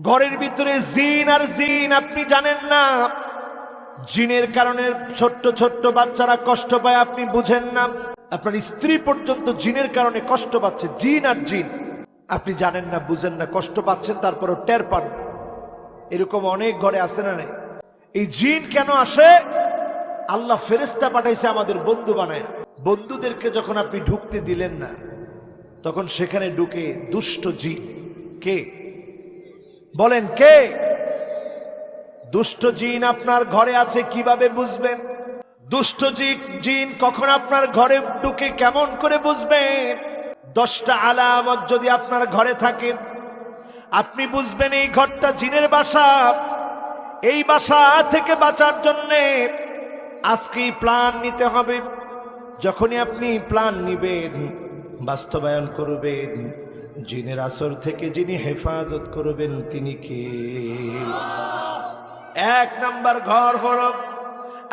ঘরের ভিতরে জিন আর জিন, আপনি জানেন না। জিনের কারণে ছোট্ট ছোট্ট বাচ্চারা কষ্ট পায়, আপনি বুঝেন না। আপনার স্ত্রী পর্যন্ত জিনের কারণে কষ্ট পাচ্ছে, জিন আর জিন। আপনি জানেন না, বুঝেন না, কষ্ট পাচ্ছেন, তারপরও টের পান না। এরকম অনেক ঘরে আছে না নাই? এই জিন কেন আসে? আল্লাহ ফেরেস্তা পাঠাইছে আমাদের বন্ধু বানায়। বন্ধুদেরকে যখন আপনি ঢুকতে দিলেন না, তখন সেখানে ঢুকে দুষ্ট জিন। কে? বলেন কে? দুষ্ট জিন আপনার ঘরে আছে, কীভাবে বুঝবেন? দুষ্ট জিন কখন আপনার ঘরে ঢুকে কেমন করে বুঝবেন? দশটা আলামত যদি আপনার ঘরে থাকে, আপনি বুঝবেন এই ঘরটা জিনের বাসা। এই বাসা থেকে বাঁচার জন্যে আজকেই প্ল্যান নিতে হবে। যখনই আপনি প্ল্যান নিবেন, বাস্তবায়ন করবেন জিনের আসর থেকে যিনি হেফাজত করবেন, তিনি কে? এক নাম্বার ঘর হল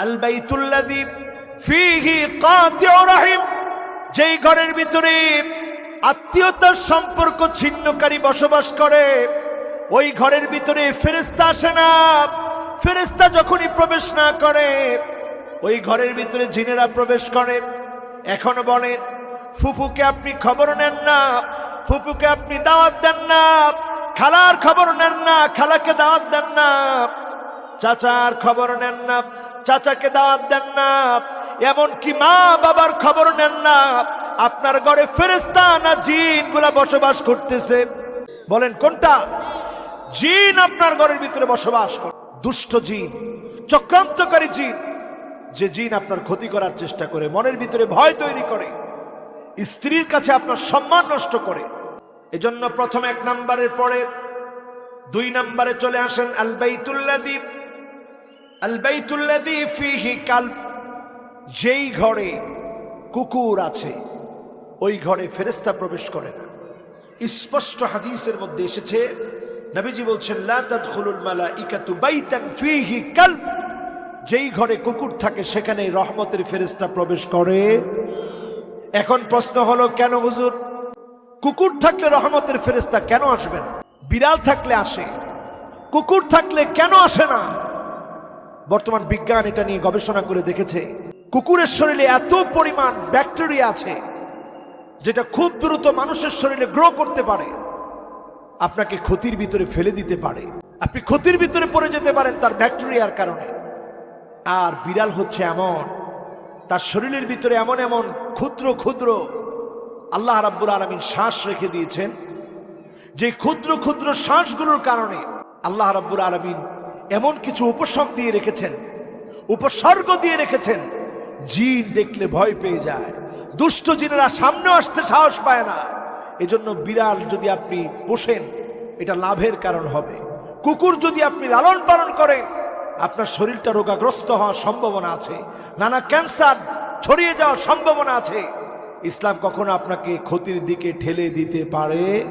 আল বাইতুল্লাযী ফীহি কাতিউ রাহিম। যেই ঘরের ভিতরে আত্মীয়তার সম্পর্ক ছিন্নকারী বসবাস করে, ওই ঘরের ভিতরে ফেরেশতা আসে না। ফেরেশতা যখনই প্রবেশ না করে, ওই ঘরের ভিতরে জিনেরা প্রবেশ করে। এখন বলেন, ফুফুকে আপনি খবর নেন না ফুফুকে আপনি দাওয়াত দেন না, খালার খবর নেন না, খালাকে দাওয়াত দেন না, চাচার খবর নেন না, চাচাকে দাওয়াত দেন না, এমনকি মা বাবার খবর নেন না, আপনার ঘরে ফেরেস্তা না জিনগুলা বসবাস করতেছে? বলেন, কোনটা? জিন আপনার ঘরের ভিতরে বসবাস করে, দুষ্ট জিন, চক্রান্তকারী জিন, যে জিন আপনার ক্ষতি করার চেষ্টা করে, মনের ভিতরে ভয় তৈরি করে। স্ত্রীর কাছে আপনার সম্মান নষ্ট করে। এজন্য প্রথম এক নাম্বারের পরে দুই নম্বরে চলে আসেন আল বাইতুল্লাদি আল বাইতুল্লাদি ফিহি কাল যেই ঘরে কুকুর আছে, ওই ঘরে ফেরেস্তা প্রবেশ করে না। স্পষ্ট হাদিসের মধ্যে এসেছে, নবীজি বলছেন যেই ঘরে কুকুর থাকে সেখানে রহমতের ফেরেস্তা প্রবেশ করে। এখন প্রশ্ন হলো, কেন হুজুর? কুকুর থাকলে রহমতের ফেরেস্তা কেন আসবে না? বিড়াল থাকলে আসে। কুকুর থাকলে কেন আসে না? বর্তমান বিজ্ঞান এটা নিয়ে গবেষণা করে দেখেছে, কুকুরের শরীরে এত পরিমাণ ব্যাকটেরিয়া আছে, যেটা খুব দ্রুত মানুষের শরীরে গ্রো করতে পারে, আপনাকে ক্ষতির ভিতরে ফেলে দিতে পারে। আপনি ক্ষতির ভিতরে পড়ে যেতে পারেন তার ব্যাকটেরিয়ার কারণে। আর বিড়াল হচ্ছে এমন তার শরীরের ভিতরে এমন এমন ক্ষুদ্র ক্ষুদ্র আল্লাহ রাব্বুল আলমিন শ্বাস রেখে দিয়েছেন। যে ক্ষুদ্র ক্ষুদ্র শ্বাসগুলোর কারণে আল্লাহ রাব্বুল আলমিন এমন কিছু উপসর্গ দিয়ে রেখেছেন, উপসর্গ দিয়ে রেখেছেন। জিন দেখলে ভয় পেয়ে যায়, দুষ্ট জিনেরা সামনে আসতে সাহস পায় না। এজন্য বিড়াল যদি আপনি পোষেন, এটা লাভের কারণ হবে। কুকুর যদি আপনি লালন পালন করেন আপনার শরীরটা রোগাগ্রস্ত হওয়ার সম্ভাবনা আছে। নানা ক্যান্সার ছড়িয়ে যাওয়ার সম্ভাবনা আছে। ইসলাম কখনো আপনাকে ক্ষতির দিকে ঠেলে দিতে পারে।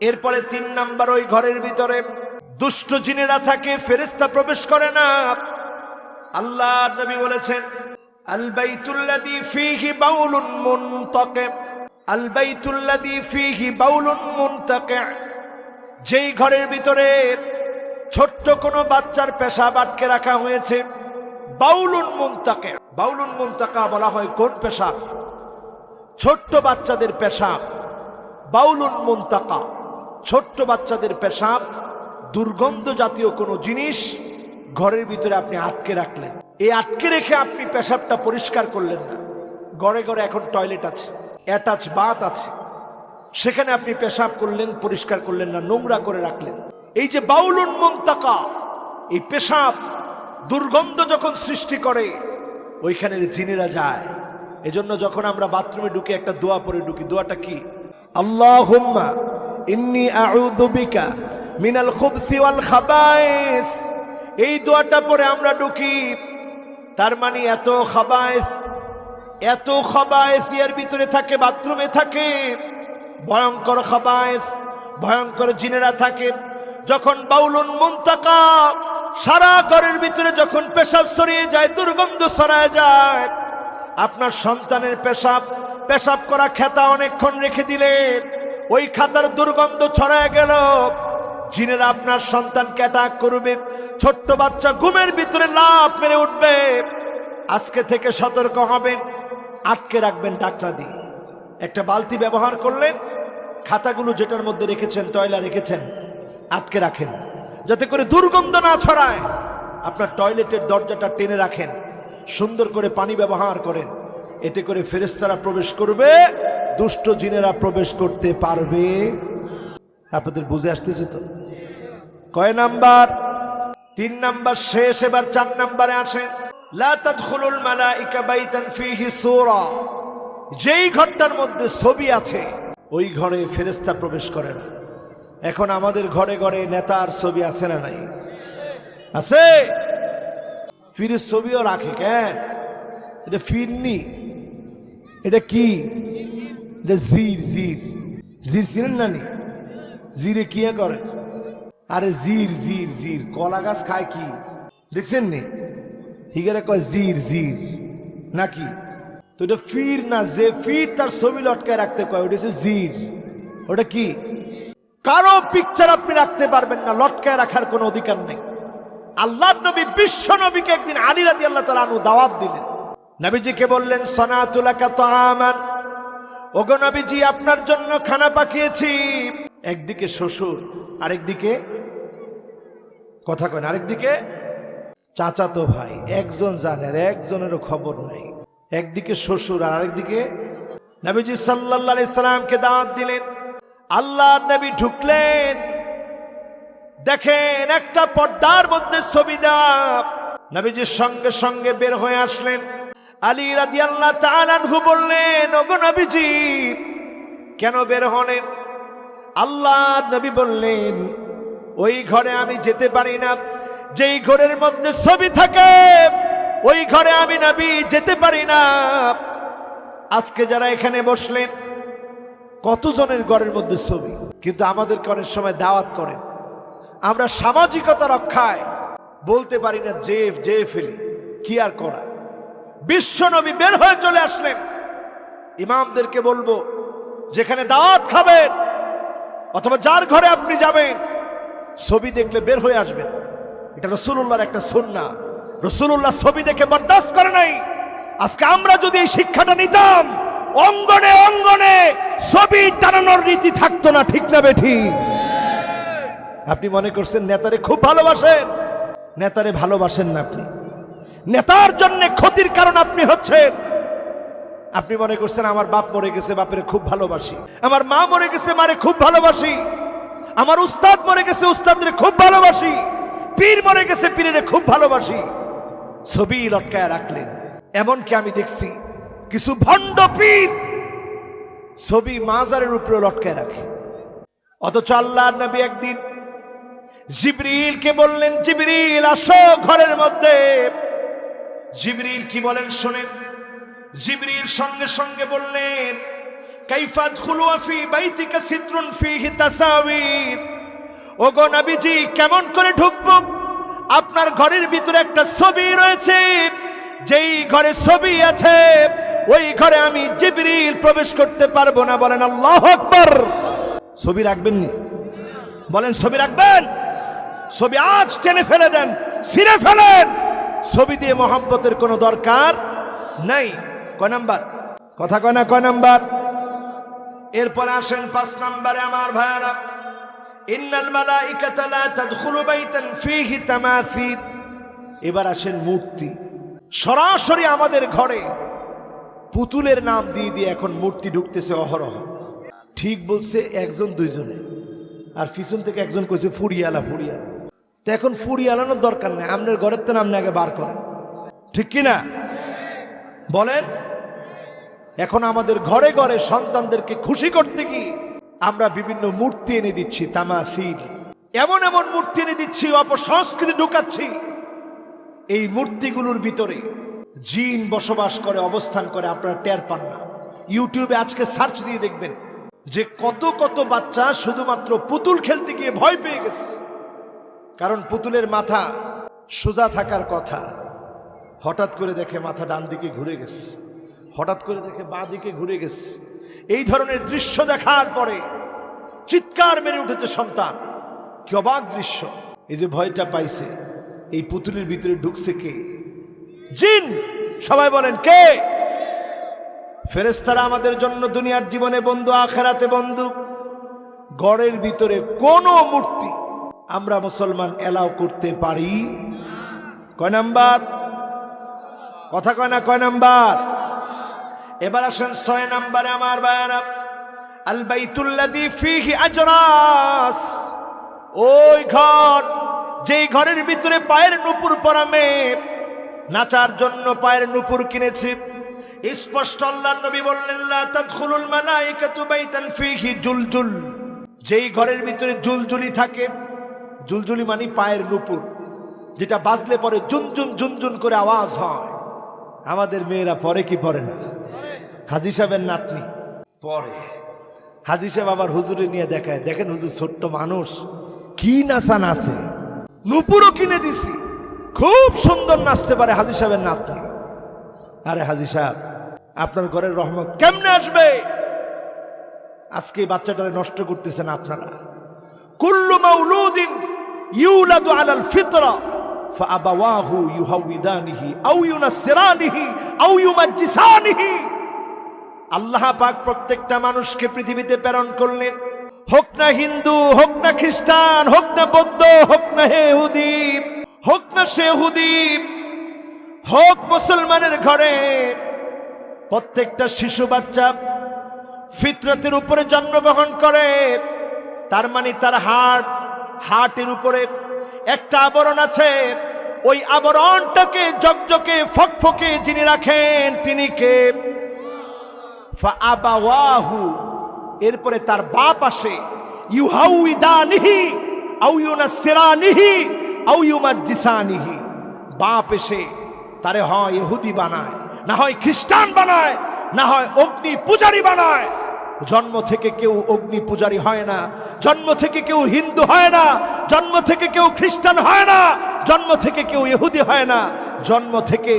এরপরে তিন নাম্বার ওই ঘরের ভিতরে দুষ্ট জিনেরা থাকে ফেরেস্তা প্রবেশ করে না। আল্লাহ নবী বলেছেন, আল বাইতুল্লাযী ফীহি বাউলুন মুনতাকি। আল বাইতুল্লাযী ফীহি বাউলুন মুনতাকি। যেই ঘরের ভিতরে ছোট্ট কোনো বাচ্চার পেশাব আটকে রাখা হয়েছে। বাউলুন মুনতাকে। বাউলুন মুনতাকা বলা হয় কোন পেশাব? ছোট্ট বাচ্চাদের পেশাব। বাউলুন মুনতাকা। ছোট্ট বাচ্চাদের পেশাব, দুর্গন্ধ জাতীয় কোনো জিনিস ঘরের ভিতরে আপনি আটকে রাখলেন। এই আটকে রেখে আপনি পেশাবটা পরিষ্কার করলেন না। ঘরে ঘরে এখন টয়লেট আছে, অ্যাটাচ বাথ আছে। সেখানে আপনি পেশাব করলেন, পরিষ্কার করলেন না, নোংরা করে রাখলেন। এই যে বাউলুন মন্তাকা, এই পেশাব, দুর্গন্ধ যখন সৃষ্টি করে, ওইখানের জিনেরা যায়। এজন্য যখন আমরা বাথরুমে ঢুকে, একটা দোয়া পরে ঢুকি, দোয়াটা কি? আল্লাহুম্মা ইন্নি আউযু বিকা মিনাল খুবসি ওয়াল খাবায়েস এই দোয়াটা পরে আমরা ঢুকি, তার মানে এত খাবায়েস এত খাবায়েস এর ভিতরে থাকে, বাথরুমে থাকে, ভয়ঙ্কর খাবায়েস ভয়ঙ্কর জিনেরা থাকে। যখন বাউলুন মুনতাকা সারা ঘরের ভিতরে যখন পেশাব সরিয়ে যায়, দুর্গন্ধ ছড়ায় যায়, আপনার সন্তানের পেশাব পেশাব করা খেতা অনেকক্ষণ রেখে দিলে ওই খাতার দুর্গন্ধ ছড়ায় গেল। জিনেরা আপনার সন্তানকে অ্যাটাক করবে, ছোট্ট বাচ্চা ঘুমের ভিতরে লাভ মেরে উঠবে। আজকে থেকে সতর্ক হবেন, আটকে রাখবেন টাকলা দিয়ে। একটা বালতি ব্যবহার করলেন, খাতাগুলো যেটার মধ্যে রেখেছেন, তয়লা রেখেছেন। আটকে রাখেন। যাতে করে দুর্গন্ধ না ছড়ায়। আপনার টয়লেটের দরজাটা টেনে রাখেন। সুন্দর করে পানি ব্যবহার করেন। এতে করে ফেরেস্তারা প্রবেশ করবে। দুষ্ট জিনেরা প্রবেশ করতে পারবে। আপনাদের বুঝে আসতেছে তো? কয় নাম্বার? তিন নাম্বার শেষ, এবার চার নাম্বারে আসেন। যেই ঘরটার মধ্যে ছবি আছে, ওই ঘরে ফেরেশতা প্রবেশ করে না। এখন আমাদের ঘরে ঘরে নেতার ছবি আছে না নাই? আছে? ফিরের ছবিও রাখে কেন? এটা ফিরনি। এটা কি? এটা জির জির। জির চিনেন না নি? জিরে কি করে? আরে জির জির জির। কলা গাছ খায় কি? দেখছেন নি? হিগারে কয় জির জির। নাকি? তো এটা ফির না, যে ফির তার ছবি লটকায় রাখতে কয়, ওটা হচ্ছে জির। ওটা কি? কারও পিকচার আপনি রাখতে পারবেন না লটকায় রাখার কোনো অধিকার নেই। আল্লাহ নবী বিশ্ব নবীকে একদিন আলী রাদি আল্লাহ তালা দাওয়াত দিলেন। নবীজিকে বললেন সনাতুলাকা তাআমান। ওগো নবীজি আপনার জন্য খানা পাকিয়েছি। একদিকে শ্বশুর আরেকদিকে কথা কয় না, আরেকদিকে চাচাতো ভাই। একজন জানে আর একজনেরও খবর নাই। একদিকে শ্বশুর আর আরেকদিকে নবীজি আলাইহি সাল্লামকে দাওয়াত দিলেন। আল্লাহ নবী ঢুকলেন। দেখেন একটা পর্দার মধ্যে ছবি দেওয়া। নবীজির সঙ্গে সঙ্গে বের হয়ে আসলেন। আলী রাদি আল্লাহ তালানহু বললেন, ওগো নবীজি, কেন বের হলেন? আল্লাহ নবী বললেন, ওই ঘরে আমি যেতে পারি না। যেই ঘরের মধ্যে ছবি থাকে, ওই ঘরে আমি নবী যেতে পারি না। আজকে যারা এখানে বসলেন কতজনের ঘরের মধ্যে ছবি? কিন্তু আমাদেরকে অনেক সময় দাওয়াত করেন। আমরা সামাজিকতা রক্ষায় বলতে পারি না যে যে ফেলি, কি আর করা? বিশ্ব নবী বের হয়ে চলে আসলেন। ইমামদেরকে বলব, যেখানে দাওয়াত খাবেন, অথবা যার ঘরে আপনি যাবেন, ছবি দেখলে বের হয়ে আসবেন। এটা রসুল্লাহর একটা সন্না। রসুল্লাহ ছবি দেখে বরদাস্ত করে নাই। আজকে আমরা যদি এই শিক্ষাটা নিতাম অঙ্গনে অঙ্গনে ছবি টানানোর রীতি থাকতো না, ঠিক না বেঠি? আপনি মনে করছেন নেতারে খুব ভালোবাসেন? নেতারে ভালোবাসেন না আপনি। নেতার জন্য ক্ষতির কারণ আপনি হচ্ছেন। আপনি মনে করছেন আমার বাপ মরে গেছে, বাপের খুব ভালোবাসি। আমার মা মরে গেছে, মারে খুব ভালোবাসি। আমার উস্তাদ মরে গেছে, উস্তাদরে খুব ভালোবাসি। পীর মরে গেছে, পীরের খুব ভালোবাসি। ছবি লটকায় রাখলেন। এমনকি আমি দেখছি কিছু ভণ্ড পীর। ছবি মাজারের উপরে লটকায় রাখে। অথচ আল্লাহ নবী একদিন জিবরিলকে বললেন, জিবরিল, আসো ঘরের মধ্যে। জিবরিল কি বলেন শোনেন। জিবরিল সঙ্গে সঙ্গে বললেন কাইফাত খুলুয়া ফি বাইতিকা সিত্রুন ফিহি তাসাবির ওগো নবীজি, কেমন করে ঢুকবো? আপনার ঘরের ভিতরে একটা ছবি রয়েছে। যেই ঘরে ছবি আছে ওই ঘরে আমি জিবরিল প্রবেশ করতে পারব না। বলেন, আল্লাহ আকবার। ছবি রাখবেন নি? বলেন, ছবি রাখবেন? ছবি আজ টেনে ফেলে দেন, ছিঁড়ে ফেলেন। ছবি দিয়ে মোহাম্মতের কোনো দরকার নাই। কয় নাম্বার? কথা কয় না, কয় নাম্বার? এরপর আসেন পাঁচ নাম্বারে আমার ভাইয়ারা। ইন্নাল মালাইকাতা লা তাদখুলু বাইতান ফীহি তামাসিল এবার আসেন মূর্তি। সরাসরি আমাদের ঘরে পুতুলের নাম দিয়ে দিয়ে এখন মূর্তি ঢুকতেছে অহরহ। ঠিক বলছে একজন দুইজনে। আর পিছন থেকে একজন কইছে, ফুরিয়ালা ফুরিয়ালা। তো এখন ফুরিয়ালানোর দরকার নেই আপনার ঘরের তো নাম আগে বার করেন। ঠিক কিনা? বলেন, এখন আমাদের ঘরে ঘরে সন্তানদেরকে খুশি করতে কি আমরা বিভিন্ন মূর্তি এনে দিচ্ছি, তামাসিল। এমন এমন মূর্তি এনে দিচ্ছি, অপসংস্কৃতি ঢুকাচ্ছি। এই মূর্তিগুলোর ভিতরে জিন বসবাস করে, অবস্থান করে, আপনারা টের পান না। ইউটিউবে আজকে সার্চ দিয়ে দেখবেন যে কত কত বাচ্চা শুধুমাত্র পুতুল খেলতে গিয়ে ভয় পেয়ে গেছে। কারণ পুতুলের মাথা সোজা থাকার কথা। হঠাৎ করে দেখে মাথা ডান দিকে ঘুরে গেছে। হঠাৎ করে দেখে বাঁ দিকে ঘুরে গেছে। এই ধরনের দৃশ্য দেখার পরে চিৎকার মেরে উঠেছে সন্তান। কি অবাক দৃশ্য। এই যে ভয়টা পাইছে, এই পুতুলের ভিতরে ঢুকছে কে? জিন। সবাই বলেন, কে? ফেরেস্তারা আমাদের জন্য দুনিয়ার জীবনে বন্ধু, আখেরাতে বন্ধু। গড়ের ভিতরে কোন মূর্তি আমরা মুসলমান এলাও করতে পারি কয় নাম্বার? কথা কয় না, কয় নাম্বার? এবার আসেন ছয় নাম্বারে আমার বায়ানা আল বাইতুল্লাযী ফীহি আজরাস। ওই ঘর, যেই ঘরের ভিতরে পায়ের নুপুর পরা মেয়ে নাচার জন্য পায়ের নুপুর কিনেছি। স্পষ্ট আল্লাহ নবী বললেন জুলজুল। যেই ঘরের ভিতরে জুলজুলি থাকে, জুলজুলি মানে পায়ের নুপুর, যেটা বাজলে পরে জুনজুন জুনজুন করে আওয়াজ হয়। আমাদের মেয়েরা পরে কি পরে না? হাজি সাহেবের নাতনি পরে। হাজি সাহেব আবার হুজুরে নিয়ে দেখায়, দেখেন হুজুর, ছোট্ট মানুষ, কি নাচা নাচে নুপুরও কিনে দিছি। খুব সুন্দর নাচতে পারে হাজি সাহেবের নাতনি। আরে হাজি সাহেব, আপনার ঘরের রহমত কেমনে আসবে? আজকে এই বাচ্চাটারে নষ্ট করতেছেন আপনারা। কুল্লু মাউলুদিন ইউলাদু আলাল ফিতরা, ফাআবাওয়াহু ইউহাউইদানিহি আও ইউনাসসিরানিহি আও ইউমাজ্জিসানিহি। আল্লাহ পাক প্রত্যেকটা মানুষকে পৃথিবীতে প্রেরণ করলেন। হোক না হিন্দু, হোক না খ্রিস্টান, হোক না বৌদ্ধ, হোক না হেহুদি হোক না সেহুদি হোক মুসলমানের ঘরে, প্রত্যেকটা শিশু বাচ্চা ফিতরতের উপরে জন্মগ্রহণ করে, তার মানে তার হাট হাটের উপরে একটা আবরণ আছে। ওই আবরণটাকে জকজকে ফকফকে যিনি রাখেন, তিনি কে? ফাআবাওয়াহু। এরপরে তার বাপ আসে। ইউহাউইদানিহি, আও ইউনাসসিরানিহি। ইউমাজ্জিসানিহি বাপ এসে তারে হয় ইহুদি বানায়, না হয় খ্রিস্টান বানায়, না হয় অগ্নি পূজারি বানায়। জন্ম থেকে কেউ অগ্নি পূজারি হয় না, জন্ম থেকে কেউ হিন্দু হয় না, জন্ম থেকে কেউ খ্রিস্টান হয় না, জন্ম থেকে কেউ ইহুদি হয় না। জন্ম থেকে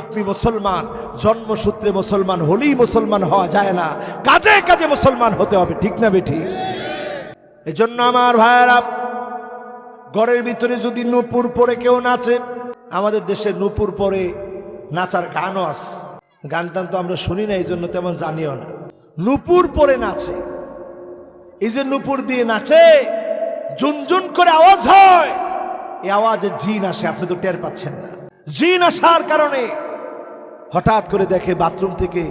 আপনি মুসলমান, জন্মসূত্রে মুসলমান হলেই মুসলমান হওয়া যায় না, কাজে কাজে মুসলমান হতে হবে, ঠিক না বেঠি? এজন্য আমার ভাইয়েরা ঘরের ভিতরে যদি নূপুর পরে কেউ নাচে, আমাদের দেশে নূপুর পরে নাচার গানও আছে। গান টান তো আমরা শুনি না এই জন্য তেমন জানিও না। নূপুর পরে নাচে। এই যে নূপুর দিয়ে নাচে জুনজুন করে আওয়াজ হয়। এই আওয়াজে জিন আসে, আপনি তো টের পাচ্ছেন না। জিন আসার কারণে হঠাৎ করে দেখে বাথরুম থেকে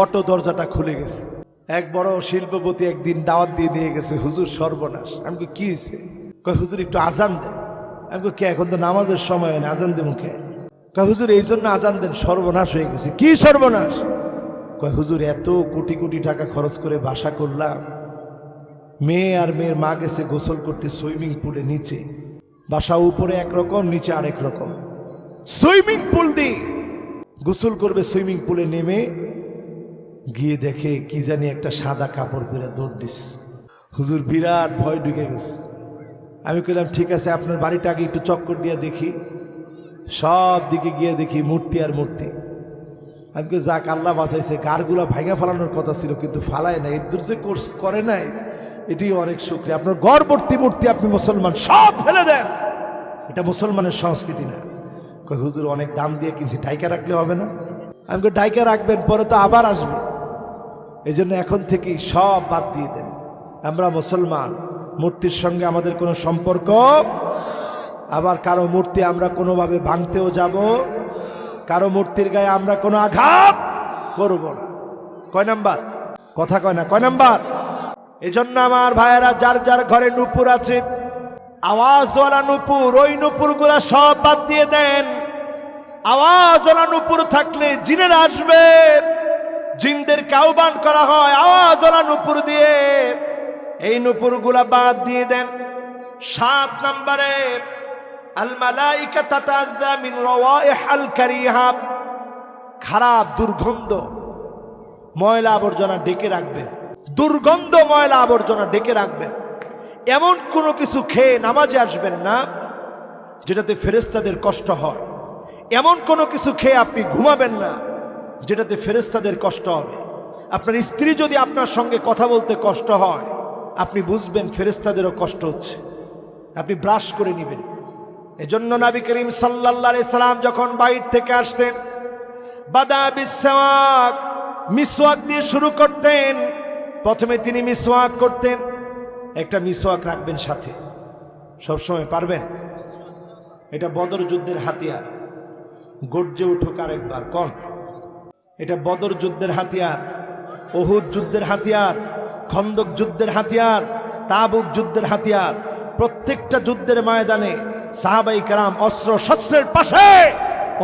অটো দরজাটা খুলে গেছে। এক বড় শিল্পপতি একদিন দাওয়াত দিয়ে নিয়ে গেছে, হুজুর সর্বনাশ। আমি কি হয়েছে কয়, হুজুর, একটু আজান দেন। আমি কে? এখন তো নামাজের সময় হয় না আজান দেবো কে? কয়, হুজুর, এই জন্য আজান দেন, সর্বনাশ হয়ে গেছে। কি সর্বনাশ? কয়, হুজুর, এত কোটি কোটি টাকা খরচ করে বাসা করলাম। মেয়ে আর মেয়ের মা গেছে গোসল করতে সুইমিং পুলে নিচে। বাসা উপরে একরকম নিচে আরেক রকম। সুইমিং পুল দিয়ে গোসল করবে, সুইমিং পুলে নেমে গিয়ে দেখে কি জানি একটা সাদা কাপড় পরে দৌড় দিস। হুজুর, বিরাট ভয় ঢুকে গেছে। আমি কইলাম ঠিক আছে আপনার বাড়িটা আগে একটু চক্কর দিয়ে দেখি। সব দিকে গিয়ে দেখি মূর্তি আর মূর্তি। আমি কই, যাক আল্লাহ বাঁচাইছে। গারগুলা ভাঙা ফালানোর কথা ছিল কিন্তু ফালায় না এর দূর যে কোর্স করে নাই। এটি অনেক শুক্রিয়া আপনার গড়বর্তী মূর্তি আপনি মুসলমান সব ফেলে দেন। এটা মুসলমানের সংস্কৃতি না। কই হুজুর অনেক দাম দিয়ে কিনছি ডাইকা রাখলে হবে না? আমি ডাইকা রাখবেন পরে তো আবার আসবে। এই এখন থেকেই সব বাদ দিয়ে দেন। আমরা মুসলমান। মূর্তির সঙ্গে আমাদের কোনো সম্পর্ক? আবার কারও মূর্তি আমরা কোনোভাবে ভাঙতেও যাব? কারও মূর্তির গায়ে আমরা কোনো আঘাত করব না। কয় নাম্বার? কথা কয় না, কয় নাম্বার? এজন্য আমার ভাইয়েরা, যার যার ঘরে নুপুর আছে, আওয়াজওয়ালা নুপুর, ওই নুপুরগুলা সব বাদ দিয়ে দেন। আওয়াজওয়ালা নুপুর থাকলে জিনের আসবে। জিনদেরকে আহ্বান করা হয়, আওয়াজওয়ালা নুপুর দিয়ে। এই নুপুরগুলা বাদ দিয়ে দেন। সাত নম্বরে খারাপ দুর্গন্ধ, ময়লা আবর্জনা ডেকে রাখবেন। দুর্গন্ধ, ময়লা আবর্জনা ডেকে রাখবেন। এমন কোনো কিছু খেয়ে নামাজে আসবেন না, যেটাতে ফেরেস্তাদের কষ্ট হয়। এমন কোনো কিছু খেয়ে আপনি ঘুমাবেন না, যেটাতে ফেরেস্তাদের কষ্ট হবে। আপনার স্ত্রী যদি আপনার সঙ্গে কথা বলতে কষ্ট হয় আপনি বুঝবেন ফেরেস্তাদেরও কষ্ট হচ্ছে। আপনি ব্রাশ করে নেবেন। এজন্য নবী করিম আলাইহি সাল্লাম যখন বাইর থেকে আসতেন, বাদা বিসওয়াক, মিসওয়াক দিয়ে শুরু করতেন। প্রথমে তিনি মিসওয়াক করতেন, একটা মিসওয়াক রাখবেন সাথে। সবসময় পারবেন? এটা বদর যুদ্ধের হাতিয়ার। গর্জে উঠুক আরেকবার, কন। এটা বদর যুদ্ধের হাতিয়ার, ওহুদ যুদ্ধের হাতিয়ার। খন্দক যুদ্ধের হাতিয়ার, তাবুক যুদ্ধের হাতিয়ার, প্রত্যেকটা যুদ্ধের ময়দানে সাহাবাই কারাম অস্ত্র শস্ত্রের পাশে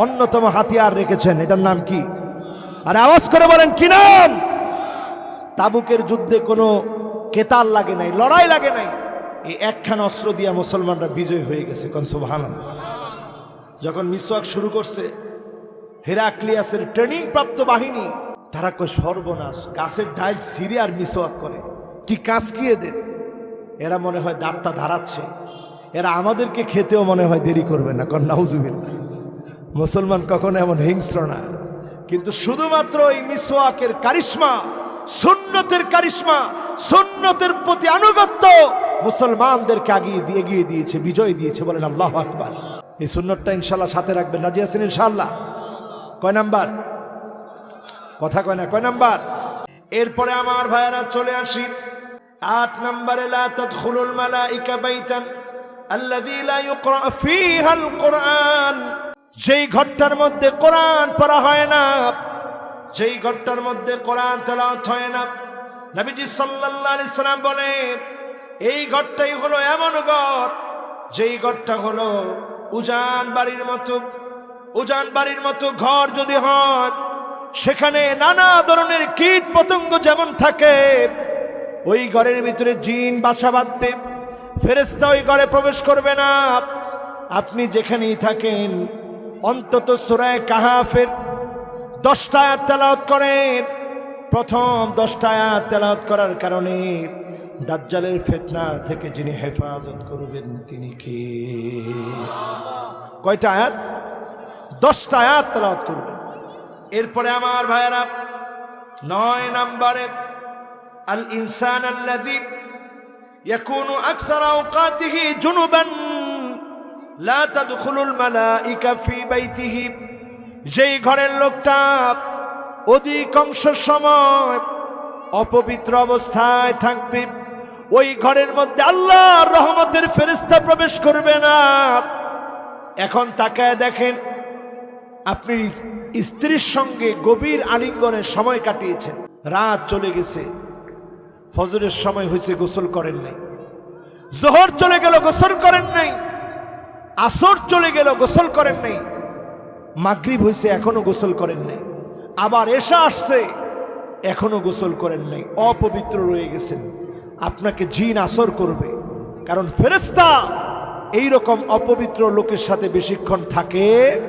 অন্যতম হাতিয়ার রেখেছেন। এটার নাম কি? আর আওয়াজ করে বলেন, কি নাম? তাবুকের যুদ্ধে কোনো কেতাল লাগে নাই, লড়াই লাগে নাই। এই একখান অস্ত্র দিয়া মুসলমানরা বিজয় হয়ে গেছে কনসোভান যখন মিসওয়াক শুরু করছে, হেরাক্লিয়াসের ট্রেনিং প্রাপ্ত বাহিনী তারা কয়, সর্বনাশ। গাছের ডাইল সিরে আর মিসওয়াক করে। কি কাজ কি এদের? এরা মনে হয় দাঁতটা ধারাচ্ছে। এরা আমাদেরকে খেতেও মনে হয় দেরি করবে না কন নাউজুবিল্লাহ। মুসলমান কখনো এমন হিংস্র না। কিন্তু শুধুমাত্র এই মিসওয়াকের কারিশমা, সুন্নতের কারিশমা, সুন্নতের প্রতি আনুগত্য মুসলমানদেরকে আগিয়ে দিয়ে, এগিয়ে দিয়েছে, বিজয় দিয়েছে বলেন আল্লাহ আকবার। এই সুন্নতটা ইনশাল্লাহ সাথে রাখবেন। রাজি আছেন ইনশাল্লাহ কয় নাম্বার? কথা কয় না, কয় নাম্বার? এরপরে আমার ভাইয়েরা চলে আসি। আট নম্বরে, লা তাদখুলুল মালাইকা বাইতান কোরআন যেই ঘরটার মধ্যে কোরআন পড়া হয় না, যেই ঘরটার মধ্যে কোরআন তেলাওয়াত হয় না, নবীজি সাল্লাল্লাহু আলাইহি সাল্লাম বলেন, এই ঘরটাই হলো এমন ঘর, যেই ঘরটা হলো উজান বাড়ির মতো, উজান বাড়ির মতো ঘর যদি হয় সেখানে নানা ধরনের কীট পতঙ্গ যেমন থাকে, ওই ঘরের ভিতরে জিন বাসা বাঁধবে ফেরেস্তা ওই ঘরে প্রবেশ করবে না। আপনি যেখানেই থাকেন, অন্তত সুরায় কাহাফের দশটা আয়াত তেলাওয়াত করেন। প্রথম দশটা আয়াত তেলাওয়াত করার কারণে দাজ্জালের ফেতনা থেকে যিনি হেফাজত করবেন, তিনি কে? কয়টা আয়াত? দশটা আয়াত তেলাওয়াত করবেন। এরপরে আমার ভাইয়েরা নয় নম্বরে আল ইনসান আল্লাযী يكون أكثر أوقاته جنبا لا تدخل الملائكة في بيته যেই ঘরের লোকটা অধিকাংশ সময় অপবিত্র অবস্থায় থাকবে ওই ঘরের মধ্যে আল্লাহর রহমতের ফেরেস্তা প্রবেশ করবে না এখন তাকায় দেখেন আপনি স্ত্রীর সঙ্গে গভীর আলিঙ্গনের সময় কাটিয়েছেন। রাত চলে গেছে। ফজরের সময় হয়েছে, গোসল করেন নাই। জোহর চলে গেল, গোসল করেন নাই। আসর চলে গেল, গোসল করেন নাই। মাগরিব হয়েছে, এখনও গোসল করেন নাই। আবার এসা আসছে, এখনও গোসল করেন নাই। অপবিত্র রয়ে গেছেন। আপনাকে জিন আসর করবে। কারণ ফেরেস্তা এইরকম অপবিত্র লোকের সাথে বেশিক্ষণ থাকে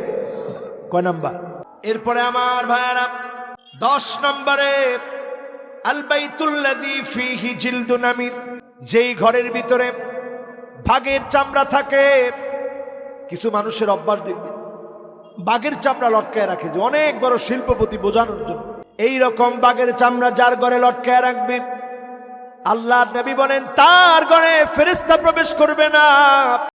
কয় নাম্বার? এরপরে আমার ভাইয়ারা, দশ নম্বরে আলবাইতুল্লাদি ফিহি জিলদু নামির যেই ঘরের ভিতরে ভাগের চামড়া থাকে, কিছু মানুষের অভ্যাস দেখবেন বাঘের চামড়া লটকায় রাখে যে অনেক বড় শিল্পপতি বোঝানোর জন্য। এই রকম বাঘের চামড়া যার ঘরে লটকায় রাখবে আল্লাহ নবী বলেন, তার ঘরে ফেরেস্তা প্রবেশ করবে না।